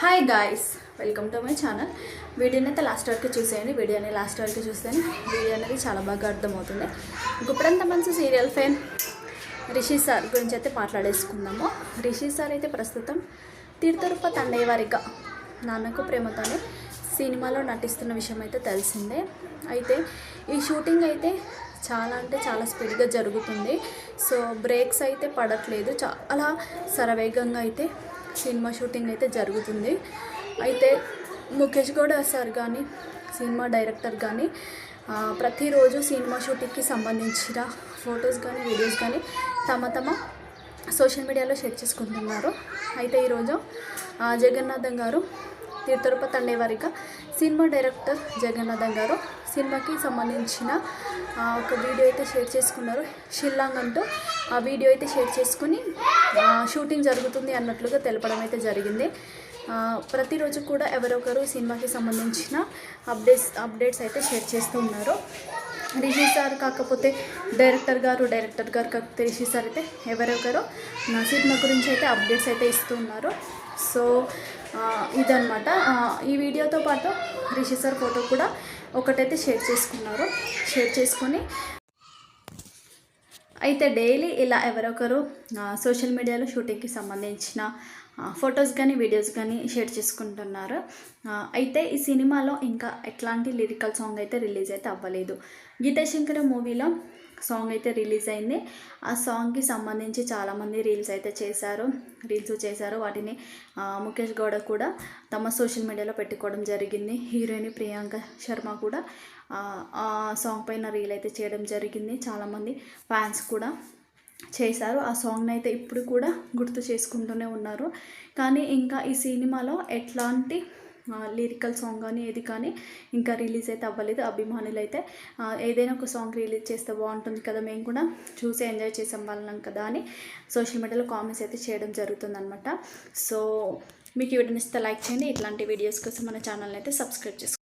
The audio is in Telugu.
Hi guys welcome to my channel వీడియోని అయితే లాస్ట్ వరకు చూసేయండి. వీడియోని లాస్ట్ వరకు చూస్తేనే వీడియో అనేది చాలా బాగా అర్థమవుతుంది. గుప్పడంత మంచి సీరియల్ ఫ్యాన్ రిషి సార్ గురించి అయితే మాట్లాడేసుకుందాము. రిషి సార్ అయితే ప్రస్తుతం తీర్థరూప తండేవారిగా నాన్నకు ప్రేమతోనే సినిమాలో నటిస్తున్న విషయం అయితే తెలిసిందే. అయితే ఈ షూటింగ్ అయితే చాలా అంటే చాలా స్పీడ్గా జరుగుతుంది. సో బ్రేక్స్ అయితే పడట్లేదు. చాలా శరవేగంగా అయితే సినిమా షూటింగ్ అయితే జరుగుతుంది. అయితే ముఖేష్ గౌడ సార్ కానీ సినిమా డైరెక్టర్ కానీ ప్రతిరోజు సినిమా షూటింగ్కి సంబంధించిన ఫొటోస్ కానీ వీడియోస్ కానీ తమ తమ సోషల్ మీడియాలో షేర్ చేసుకుంటున్నారు. అయితే ఈరోజు జగన్నాథం గారు తీర్థరూప తండేవారిక సినిమా డైరెక్టర్ జగన్నాథం గారు. సినిమాకి సంబంధించిన ఒక వీడియో అయితే షేర్ చేసుకున్నారు. షిల్లాంగ్ అంటూ ఆ వీడియో అయితే షేర్ చేసుకుని షూటింగ్ జరుగుతుంది అన్నట్లుగా తెలపడం అయితే జరిగింది. ప్రతిరోజు కూడా ఎవరొకరు సినిమాకి సంబంధించిన అప్డేట్స్ అప్డేట్స్ అయితే షేర్ చేస్తూ ఉన్నారు. రిషి సార్ కాకపోతే డైరెక్టర్ గారు డైరెక్టర్ గారు కాకపోతే రిషి సార్ అయితే ఎవరొకరు నా సినిమా గురించి అయితే అప్డేట్స్ అయితే ఇస్తున్నారు సో ఇదనమాట ఈ వీడియోతో పాటు రిషి సార్ ఫోటో కూడా ఒకటైతే షేర్ చేసుకున్నారు. షేర్ చేసుకొని అయితే డైలీ ఇలా ఎవరొకరు సోషల్ మీడియాలో షూటింగ్కి సంబంధించిన ఫొటోస్ కానీ వీడియోస్ కానీ షేర్ చేసుకుంటున్నారు. అయితే ఈ సినిమాలో ఇంకా ఎట్లాంటి లిరికల్ సాంగ్ అయితే రిలీజ్ అయితే అవ్వలేదు. గీతాశంకర్ మూవీలో సాంగ్ అయితే రిలీజ్ అయింది. ఆ సాంగ్కి సంబంధించి చాలామంది రీల్స్ అయితే చేశారు. రీల్స్ చేశారు. వాటిని ముఖేష్ గౌడ కూడా తమ సోషల్ మీడియాలో పెట్టుకోవడం జరిగింది. హీరోయిన్ ప్రియాంక శర్మ కూడా ఆ సాంగ్ పైన రీల్ అయితే చేయడం జరిగింది. చాలామంది ఫ్యాన్స్ కూడా చేశారు. ఆ సాంగ్ని అయితే ఇప్పుడు కూడా గుర్తు చేసుకుంటూనే ఉన్నారు. కానీ ఇంకా ఈ సినిమాలో ఎట్లాంటి లిరికల్ సాంగ్ కానీ ఏది కానీ ఇంకా రిలీజ్ అయితే అవ్వలేదు. అభిమానులు అయితే ఏదైనా ఒక సాంగ్ రిలీజ్ చేస్తే బాగుంటుంది కదా మేము కూడా చూసి ఎంజాయ్ చేసాం వాళ్ళం కదా అని సోషల్ మీడియాలో కామెంట్స్ అయితే చేయడం జరుగుతుందన్నమాట. సో మీకు ఈ ఇస్తే లైక్ చేయండి. ఇట్లాంటి వీడియోస్ కోసం మన ఛానల్ని అయితే సబ్స్క్రైబ్ చేసుకోండి.